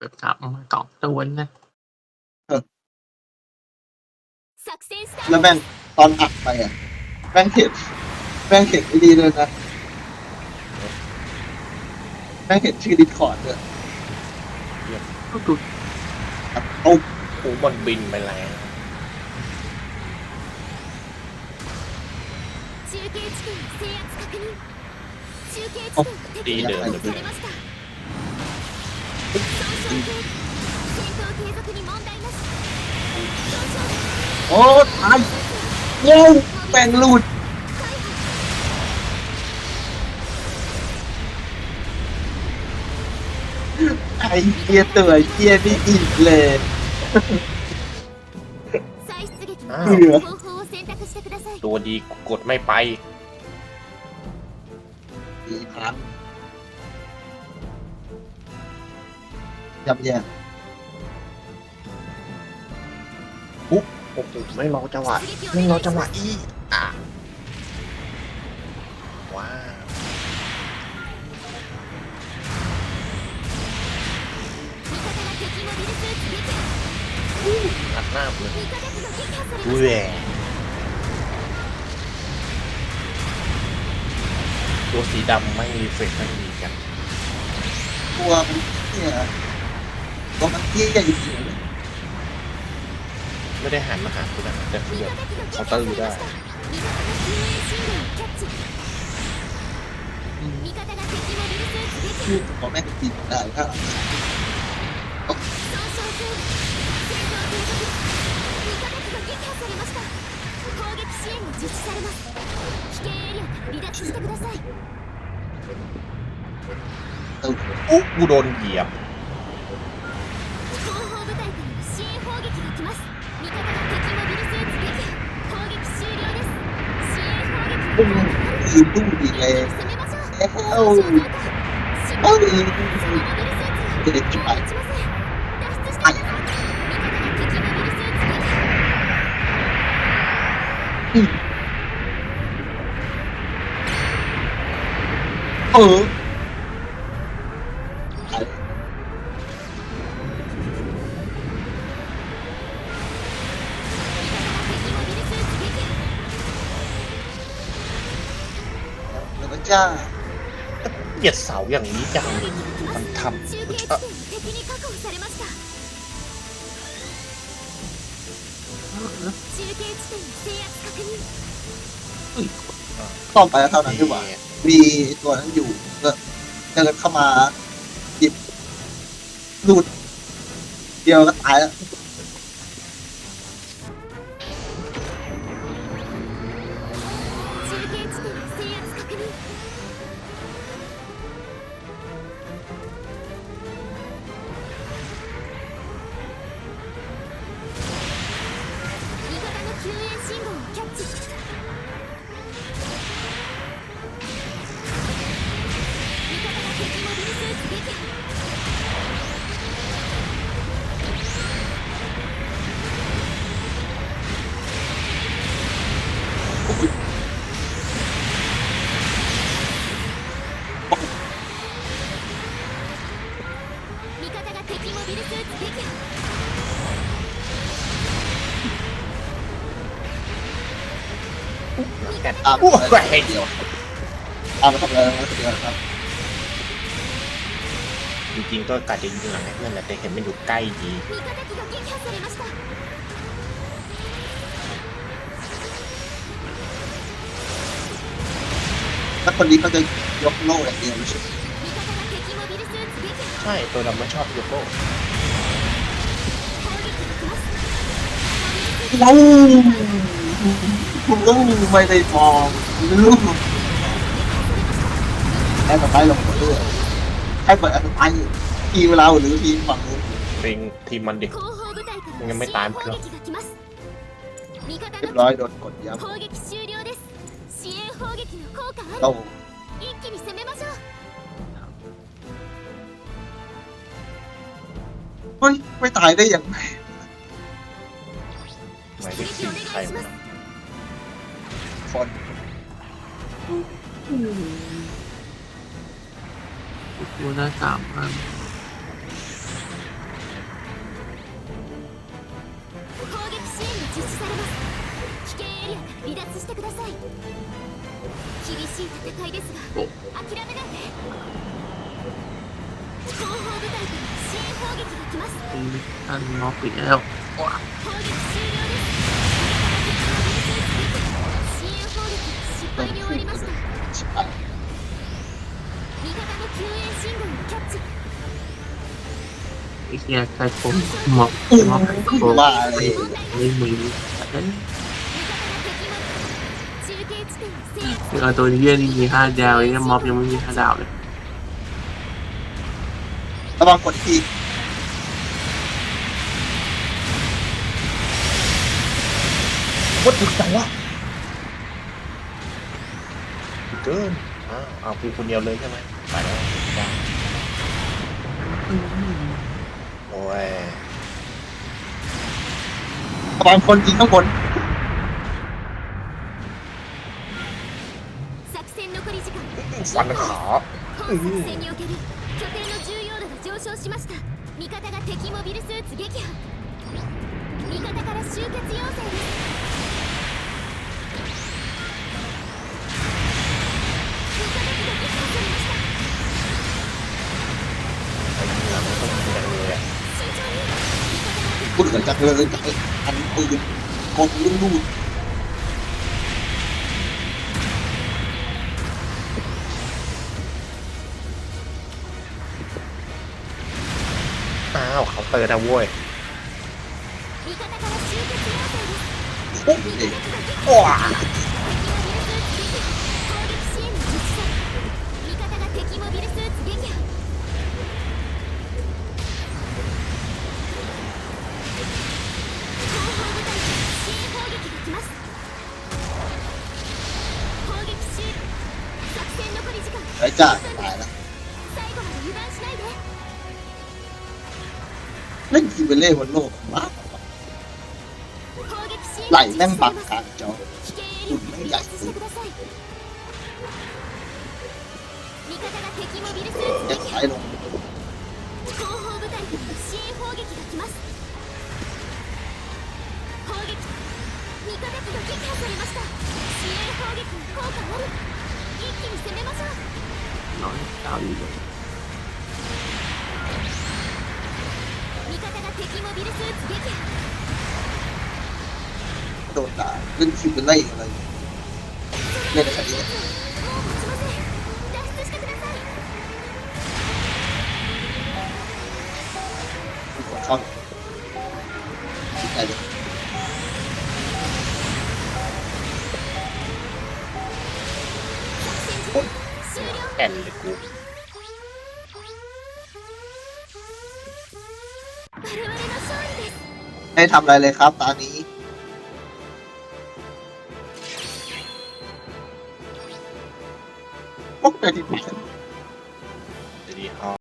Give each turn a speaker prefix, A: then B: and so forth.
A: เกือบสามสองตัวนะ
B: แล้วแม่งตอนอัดไปอะแม่งเห็นแม่งเห็นดีเลยนะแม่งเห็นชื่อดิสคอร์ดเลย
A: โอ้
C: โหมันบินไปแล้ว
D: ดีเดิเลย
B: โอ้ตายเย้แป่งหลุดไอ้เกียตัวเกียไม่อีกเลย
D: เหื
C: อตัวดีกดไม่ไป
B: ดีครับ ยับแย่ปุ๊บ
C: โอ้โหไม่รอจังหวะไม่รอจังหวะอีอะว้าวอัดหน้าเลยอุ้ยตัวสีดำไม่มีเฟกไม่มีกัน
B: ตัวเนี่ย ตัวมันเกียอยู่เฉย
C: ไม่ได้หันมาหาคุณนะแต่คือแบบ
D: た味方機が撃破
C: เคาน์
D: さ
C: เตอ
D: れ
C: ร์
D: ま
C: อยู่
D: し
C: ได้
D: た味方が救援信号をキャッチ味方が敵モビルスーツ撃
B: ชื่อตัวแม่งกินได้ถ้า
D: 損傷系戦闘継続味方機が撃破されました攻撃支援が実施されます危険エリアから離脱してください
C: อุ๊กูโดนเหยียบ
D: 砲撃
B: ปุ้งยืนตุ้งอีกเลย จ้าเกลี
C: ยดเสาอย่างนี้จังมันทำ
B: ต้องไปเท่านั้นดีกว่า มีตัวนั้นอยู่ก็เดินเข้ามาหยิบหลุดเดียวก็ตายแล้ว
D: モビルスーツ撃
C: จริงๆ ก็กัดจะยิงหลังเพื่อนแต่เห็นมันอยู่ใกล้ดี
B: ถ้าคนนี้เขาจะยกโล่อย่างเดียวใช่
C: ตัวเราไม่ชอบยก
D: โล่
B: เราผมก็มีไปในด้ฟองลืมแล้วต่อไปลงมาด้วย ให้เปิดแอนด์ไตทีมเราหรือทีมฝั่งนู้น
C: เป็นทีมมันดิ
D: 後方部隊から
C: ยัง
D: の
C: ไม่
D: 支
C: ตาย
D: 援
C: มัน
D: 砲
C: หรอก
D: 撃が来ます味方
B: เรียบ
D: の
B: ร้อยโดนกดย้
D: 攻撃終了です支援砲撃の効果 ำ あ
B: เรา
D: り一気に攻めましょう
B: เฮ้ยไม่ตายได้ยังไง
C: หมายถึงทีมใครวะ
B: คน
A: อ กูน่าสามพัน
D: 離脱してください厳しい戦いですが諦めないでまです支援砲撃失敗にし味方の救援信号をキャッチ
A: ไอ้เหี้ยใครผมมอบ
B: อู้
A: มอบให้ผม
B: ว่าเลย
A: ไม่มีเอ้ย
D: 味方が敵も中継地点を制圧
A: เอาตัวเหี้ยนี่มีห้าดาวไอ้เนี่ยมอบยังไม่มีห้าดาวเลย
B: ระวังกดที
C: วัดถึกจังวะเกิน อ้าวเอากูคนเดียวเลยใช่ไหมไปแล้วจ้าโอ้ย
B: ระวังคนยิงข้างบน
D: 作戦残り時間
C: ฟันขา
D: 本作戦における拠点の重要度が上昇しました味方が敵モビルスーツ撃破味方から集結要請です
B: พูดเหอนจักเลยจักอันปืนกงลุ่นลูด
C: อ้าวเขาเปิดนะโว้ย
B: โอ้ย ไอ้จ้าตายแล้ว
D: 最後まで油断しないで
B: เล่นคิวเบเล่บนโลกมาก
D: 攻撃支援
B: ไหล
D: が実
B: แม่ง
D: 施さ
B: บั
D: れ
B: ก
D: ます
B: กลางจอ
D: 危険エリアから離脱してください味方が敵モビルスー
B: จะ
D: ツ撃
B: ซ้า
D: 破
B: ยลง
D: 後方部隊から支援砲撃が来ます砲撃味方機が撃破されました支援砲撃に効果ある一気に攻めましょう あるんだ
B: どう
D: だ軍事力ない
C: じゃない目が先
D: で。ある。大丈夫。Endlich.
B: ให้ทำอะไรเลยครับตอนนี้ พวกแต่จ